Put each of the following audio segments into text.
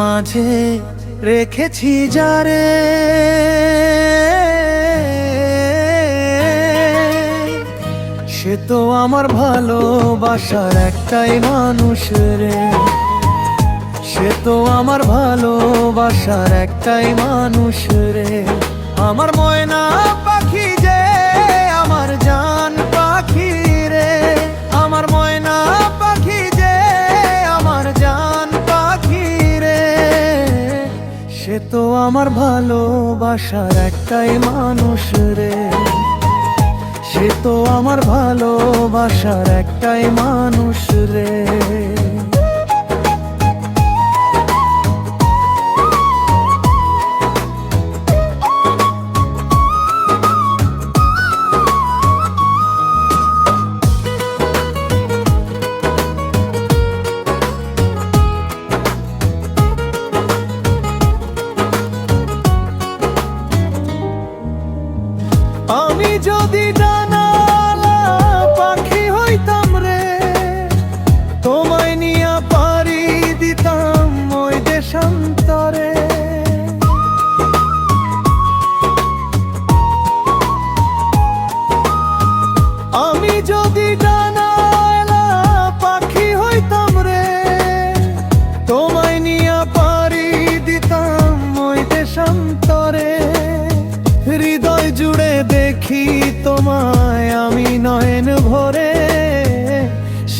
মাঝে রেখেছি যারে সে তো আমার ভালোবাসার একটাই মানুষ রে। সে তো আমার ভালোবাসার একটাই মানুষ রে। আমার ময়না তো আমার ভালোবাসার একটাই মানুষ রে। সে তো আমার ভালোবাসার একটাই মানুষ রে। যদি ডানালা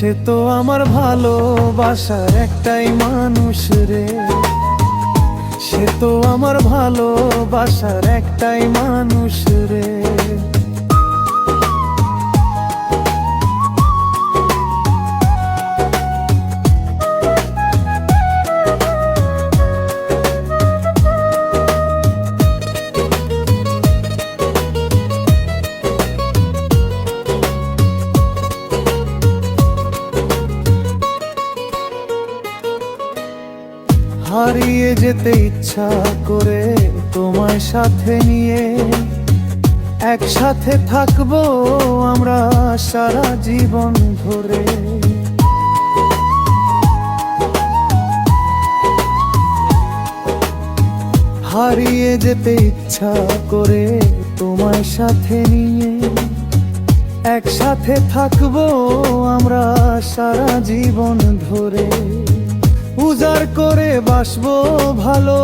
সে তো আমার ভালোবাসার একটাই মানুষ রে। সে তো আমার ভালোবাসার একটাই মানুষ রে। হারিয়ে যেতে ইচ্ছা করে তোমায় সাথে নিয়ে। একসাথে থাকব আমরা সারা জীবন ধরে। হারিয়ে যেতে ইচ্ছা করে তোমায় সাথে নিয়ে। একসাথে থাকব আমরা সারা জীবন ধরে। উজাড় করে বাসবো ভালো।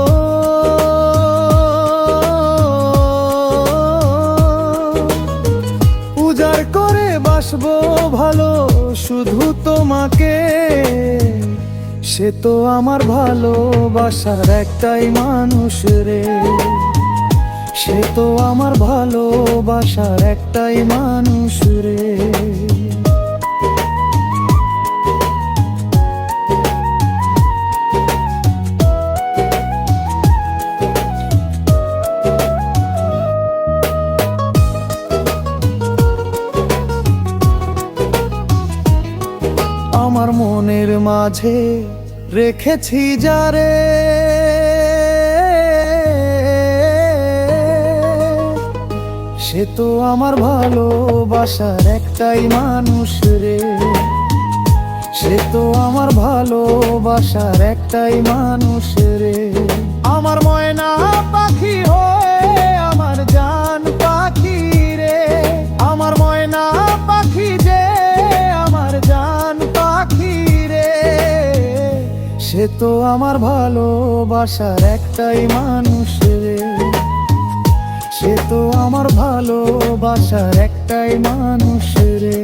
উজাড় করে বাসবো ভালো, শুধু তোমাকে। সে তো আমার ভালোবাসার একটাই মানুষ রে। সে তো আমার ভালোবাসার একটাই মানুষ রে। আমার মনের মাঝে রেখেছি যারে সে তো আমার ভালোবাসার একটাই মানুষ রে। সে তো আমার ভালোবাসার একটাই মানুষ রে। আমার ময়না পাখি সে তো আমার ভালোবাসার একটাই মানুষ রে। সে তো আমার ভালোবাসার একটাই মানুষ রে।